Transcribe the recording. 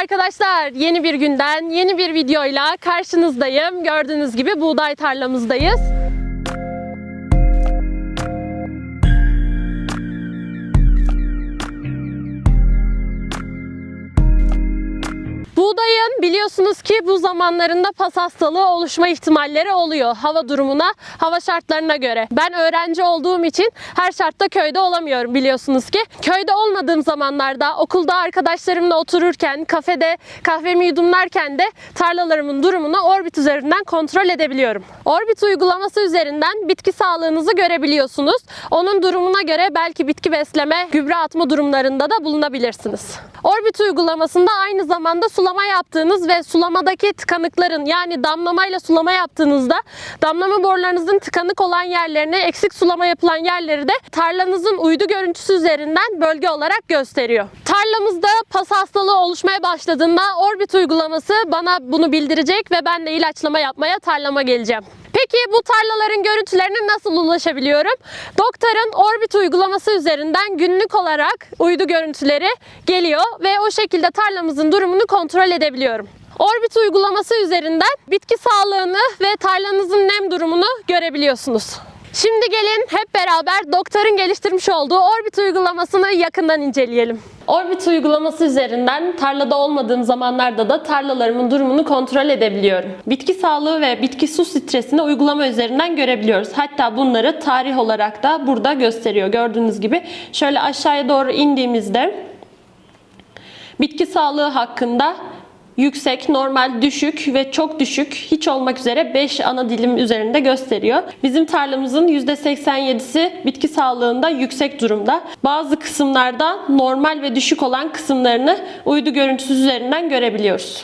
arkadaşlar. Yeni bir günden, yeni bir videoyla karşınızdayım. Gördüğünüz gibi buğday tarlamızdayız. Buğdayın biliyorsunuz ki bu zamanlarında pas hastalığı oluşma ihtimalleri oluyor. Hava durumuna, hava şartlarına göre. Ben öğrenci olduğum için her şartta köyde olamıyorum biliyorsunuz ki. Köyde olmadığım zamanlarda okulda arkadaşlarımla otururken, kafede kahvemi yudumlarken de tarlalarımın durumunu Orbit üzerinden kontrol edebiliyorum. Orbit uygulaması üzerinden bitki sağlığınızı görebiliyorsunuz. Onun durumuna göre belki bitki besleme, gübre atma durumlarında da bulunabilirsiniz. Orbit uygulamasında aynı zamanda sulama yaptığınız ve sulamadaki tıkanıkların yani damlamayla sulama yaptığınızda damlama borularınızın tıkanık olan yerlerine eksik sulama yapılan yerleri de tarlanızın uydu görüntüsü üzerinden bölge olarak gösteriyor. Tarlamızda pas hastalığı oluşmaya başladığında Orbit uygulaması bana bunu bildirecek ve ben de ilaçlama yapmaya tarlama geleceğim. Peki bu tarlaların görüntülerine nasıl ulaşabiliyorum? Doktor'un Orbit uygulaması üzerinden günlük olarak uydu görüntüleri geliyor ve o şekilde tarlamızın durumunu kontrol edebiliyorum. Orbit uygulaması üzerinden bitki sağlığını ve tarlanızın nem durumunu görebiliyorsunuz. Şimdi gelin hep beraber doktorun geliştirmiş olduğu Orbit uygulamasını yakından inceleyelim. Orbit uygulaması üzerinden tarlada olmadığım zamanlarda da tarlalarımın durumunu kontrol edebiliyorum. Bitki sağlığı ve bitki su stresini uygulama üzerinden görebiliyoruz. Hatta bunları tarih olarak da burada gösteriyor. Gördüğünüz gibi şöyle aşağıya doğru indiğimizde bitki sağlığı hakkında yüksek, normal, düşük ve çok düşük hiç olmak üzere 5 ana dilim üzerinde gösteriyor. Bizim tarlamızın %87'si bitki sağlığında yüksek durumda. Bazı kısımlarda normal ve düşük olan kısımlarını uydu görüntüsü üzerinden görebiliyoruz.